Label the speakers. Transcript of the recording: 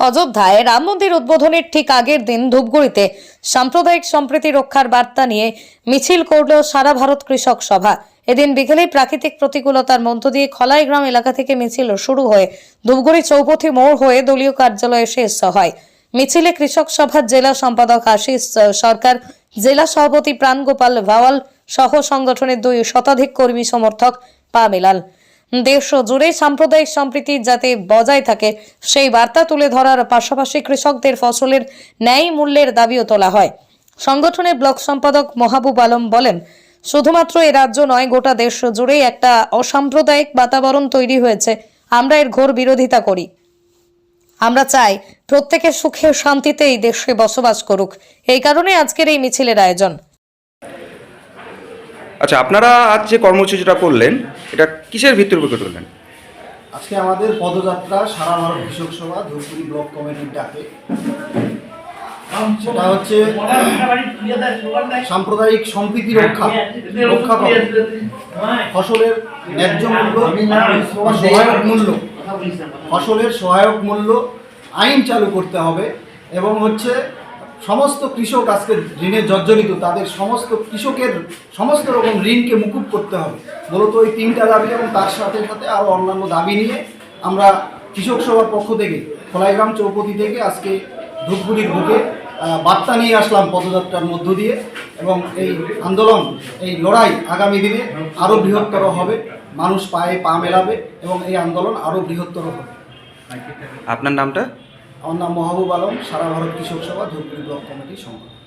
Speaker 1: অযোধ্যায় রাম মন্দির উদ্বোধনের ঠিক আগের দিন ধূপগুড়িতে সাম্প্রদায়িক সম্প্রীতি রক্ষার বার্তা নিয়ে মিছিল করল সারা ভারত কৃষক সভা। এদিন বিকেলে প্রাকৃতিক প্রতিকূলতার মধ্য দিয়ে খলাইগ্রাম এলাকা থেকে মিছিল শুরু হয়ে ধূপগুড়ি চৌপথি মোড় হয়ে দলীয় কার্যালয়ে শেষ হয়। মিছিলে কৃষক সভার জেলা সম্পাদক আশিস সরকার, জেলা সভাপতি প্রাণগোপাল ভাওয়াল সহ সংগঠনের দুই শতাধিক কর্মী সমর্থক পা মেলান দেশ জুড়ে সাম্প্রদায়িক সম্প্রীতি যাতে বজায় থাকে, সেই বার্তা তুলে ধরার পাশাপাশি কৃষকদের ফসলের ন্যায় মূল্যের দাবিও তোলা হয়। সংগঠনের ব্লক সম্পাদক মহাবুব আলম বলেন, শুধুমাত্র এ রাজ্য নয়, গোটা দেশ জুড়েই একটা অসাম্প্রদায়িক বাতাবরণ তৈরি হয়েছে। আমরা এর ঘোর বিরোধিতা করি। আমরা চাই প্রত্যেকে সুখে শান্তিতে এই দেশে বসবাস করুক। এই কারণে আজকের এই মিছিলের আয়োজন।
Speaker 2: আচ্ছা আপনারা আজ যে কর্মসূচিটা করলেন, এটা কিসের ভিত্তির উপর করলেন
Speaker 3: আজকে আমাদের পদযাত্রা সারা ভারত কৃষক সভা, ধূপগুড়ি ব্লক কমিটির ডাকে। সেটা হচ্ছে সাম্প্রদায়িক সম্প্রীতি রক্ষা রক্ষা করা। ফসলের ন্যায্য মূল্য সহায়ক মূল্য। ফসলের সহায়ক মূল্য আইন চালু করতে হবে এবং হচ্ছে সমস্ত কৃষক আজকে ঋণে জর্জরিত, তাদের সমস্ত কৃষকের সমস্ত রকম ঋণকে মুকুব করতে হবে। মূলত ওই তিনটা দাবি এবং তার সাথে সাথে আরও অন্যান্য দাবি নিয়ে আমরা কৃষক সভার পক্ষ থেকে, খোলাইগ্রাম চৌপতি থেকে আজকে ধূপগুড়ির বুকে বার্তা নিয়ে আসলাম পদযাত্রার মধ্য দিয়ে এবং এই আন্দোলন, এই লড়াই আগামী দিনে আরও বৃহত্তর হবে, মানুষ পায়ে পা মেলাবে এবং এই আন্দোলন আরও বৃহত্তর হবে।
Speaker 2: আপনার নামটা?
Speaker 3: আমার নাম মহাবুব আলম সারা ভারত কৃষক সভা ধূপগুড়ি ব্লক কমিটির সম্পাদক।